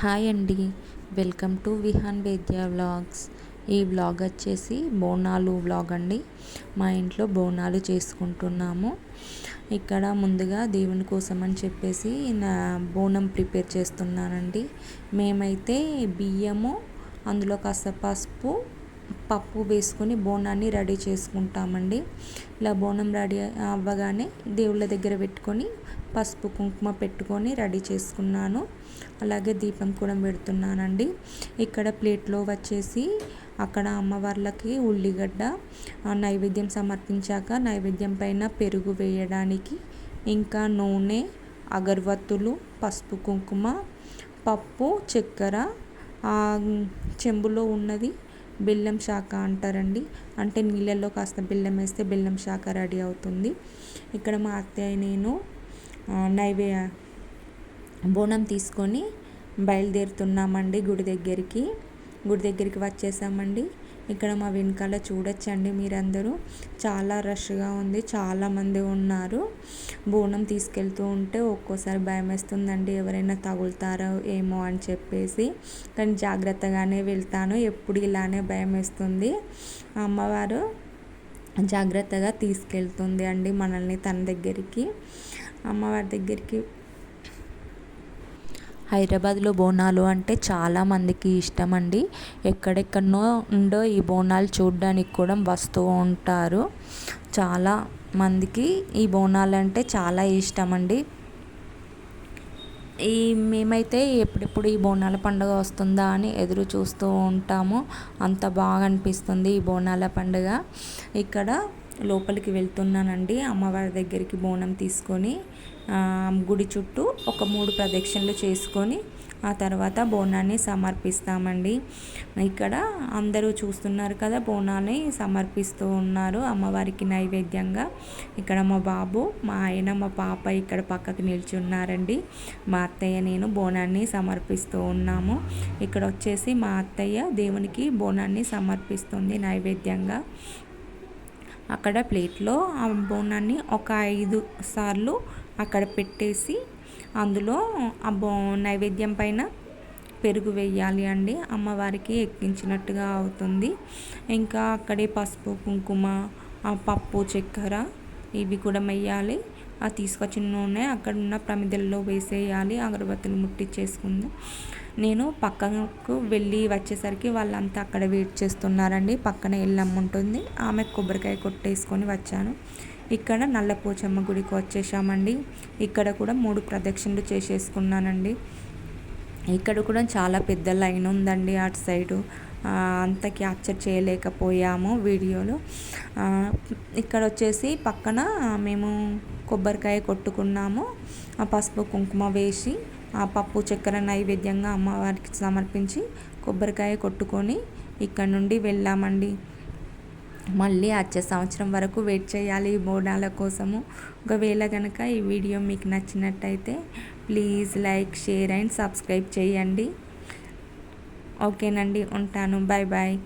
Hi అండి. Welcome to Vihaan Vedya vlogs. ఈ vlog వచ్చేసి బోనాలు వ్లాగ్ అండి. మా ఇంట్లో బోనాలు చేసుకుంటున్నాము. ఇక్కడ ముందుగా దేవుని కోసం అని చెప్పేసి నా బోనం ప్రిపేర్ చేస్తున్నానండి. మేమైతే బియ్యము అందులో కాస్త పసుపు పప్పు వేసుకొని బోనాన్ని రెడీ చేసుకుంటామండి. ఇలా బోనం రెడీ అవ్వగానే దేవుళ్ళ దగ్గర పెట్టుకొని పసుపు కుంకుమ పెట్టుకొని రెడీ చేసుకున్నాను. అలాగే దీపం కూడా పెడుతున్నానండి. ఇక్కడ ప్లేట్లో వచ్చేసి అక్కడ అమ్మవార్లకి ఉల్లిగడ్డ నైవేద్యం సమర్పించాక నైవేద్యం పైన పెరుగు వేయడానికి ఇంకా నూనె అగరవత్తులు పసుపు కుంకుమ పప్పు చక్కెర చెంబులో ఉన్నది బెల్లం శాఖ అంటారండి. అంటే నీళ్ళల్లో కాస్త బెల్లం వేస్తే బెల్లం శాఖ రెడీ అవుతుంది. ఇక్కడ మా అత్తయ్య నేను నైవే బోనం తీసుకొని బయలుదేరుతున్నామండి గుడి దగ్గరికి. గుడి దగ్గరికి వచ్చేసామండి. ఇక్కడ మా వెనకాల చూడొచ్చండి మీరందరూ. చాలా రష్గా ఉంది. చాలామంది ఉన్నారు. బోనం తీసుకెళ్తూ ఉంటే ఒక్కోసారి భయం వేస్తుందండి ఎవరైనా తగులుతారో ఏమో అని చెప్పేసి. కానీ జాగ్రత్తగానే వెళ్తాను. ఎప్పుడు ఇలానే భయం వేస్తుంది అమ్మవారు జాగ్రత్తగా తీసుకెళ్తుంది అండి మనల్ని తన దగ్గరికి. అమ్మవారి దగ్గరికి హైదరాబాద్లో బోనాలు అంటే చాలామందికి ఇష్టం అండి ఎక్కడెక్కడనో ఉండో ఈ బోనాలు చూడడానికి కూడా వస్తూ ఉంటారు. చాలా మందికి ఈ బోనాలు అంటే చాలా ఇష్టం అండి ఈ మేమైతే ఎప్పుడెప్పుడు ఈ బోనాల పండుగ వస్తుందా అని ఎదురు చూస్తూ ఉంటాము. అంత బాగా అనిపిస్తుంది ఈ బోనాల పండుగ. ఇక్కడ లోపలికి వెళ్తున్నానండి. అమ్మవారి దగ్గరికి బోనం తీసుకొని గుడి చుట్టూ ఒక మూడు ప్రదక్షిణలు చేసుకొని ఆ తర్వాత బోనాన్ని సమర్పిస్తామండి. ఇక్కడ అందరూ చూస్తున్నారు కదా బోనాన్ని సమర్పిస్తూ ఉన్నారు అమ్మవారికి నైవేద్యంగా. ఇక్కడ మా బాబు మా ఆయన మా పాప ఇక్కడ పక్కకి నిలిచి ఉన్నారండి మా అత్తయ్య నేను బోనాన్ని సమర్పిస్తూ ఉన్నాము. ఇక్కడ వచ్చేసి మా అత్తయ్య దేవునికి బోనాన్ని సమర్పిస్తుంది నైవేద్యంగా. అక్కడ ప్లేట్లో ఆ బోనాన్ని ఒక ఐదు సార్లు అక్కడ పెట్టేసి అందులో ఆ బో నైవేద్యం పైన పెరుగు వేయాలి అండి. అమ్మవారికి ఎక్కించినట్టుగా అవుతుంది. ఇంకా అక్కడే పసుపు కుంకుమ పప్పు చక్కెర ఇవి కూడా వేయాలి ఆ తీసుకొచ్చిన నూనె అక్కడ ఉన్న ప్రమిదల్లో వేసేయాలి. అగరబత్తులు ముట్టించేసుకుందాం నేను పక్కకు వెళ్ళి వచ్చేసరికి వాళ్ళంతా అక్కడ వెయిట్ చేస్తున్నారండి. పక్కన ఎల్లమ్మ ఉంటుంది. ఆమె కొబ్బరికాయ కొట్టేసుకొని వచ్చాను. ఇక్కడ నల్లపోచమ్మ గుడికి వచ్చేసామండి. ఇక్కడ కూడా మూడు ప్రదక్షిణలు చేసేసుకున్నానండి. ఇక్కడ కూడా చాలా పెద్ద లైన్ ఉందండి అటు సైడు. అంత క్యాప్చర్ చేయలేకపోయాము వీడియోలో. ఇక్కడ వచ్చేసి పక్కన మేము కొబ్బరికాయ కొట్టుకున్నాము. ఆ పసుపు కుంకుమ వేసి ఆ పప్పు చక్కెర నైవేద్యంగా అమ్మవారికి సమర్పించి కొబ్బరికాయ కొట్టుకొని ఇక్కడ నుండి వెళ్ళామండి. మళ్ళీ వచ్చే సంవత్సరం వరకు వెయిట్ చేయాలి ఈ బోనాల కోసము. ఒకవేళ కనుక ఈ వీడియో మీకు నచ్చినట్టయితే please like share and subscribe చేయండి. ఓకేనండి ఉంటాను. Bye bye